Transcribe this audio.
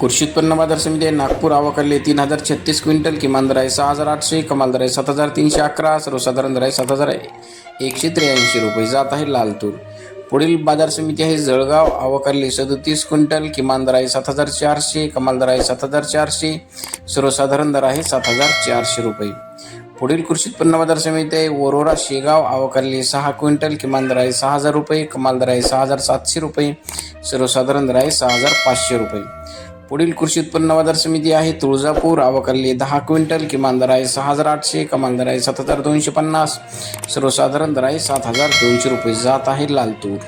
कृषी उत्पन्न बाजार समिती आहे नागपूर आवकाले तीन हजार छत्तीस क्विंटल किमान दर आहे सहा हजार आठशे कमाल दर आहे सात हजार तीनशे अकरा सर्वसाधारण दर आहे सात हजार एकशे त्र्याऐंशी रुपये जात आहे लाल तूर पुढील बाजार समिती आहे जळगाव आवकारली सदतीस क्विंटल किमान दर आहे सात हजार चारशे कमाल दर आहे सात हजार चारशे सर्वसाधारण दर आहे सात हजार चारशे रुपये. पुढील कृषी उत्पन्न बाजार समिती आहे वरोरा शेगाव आवकारली सहा क्विंटल किमान दर आहे सहा हजार रुपये कमाल दर आहे सहा हजार सातशे रुपये सर्वसाधारण दर आहे सहा हजार पाचशे रुपये. पुढील कृषी उत्पन्न बाजार समिती आहे तुळजापूर. आवकल्ली दहा क्विंटल किमान दर आहे सहा हजार आठशे कमाल दर आहे सात हजार दोनशे पन्नास. सर्वसाधारण दर आहे सात हजार दोनशे रुपये जात आहे लाल तूर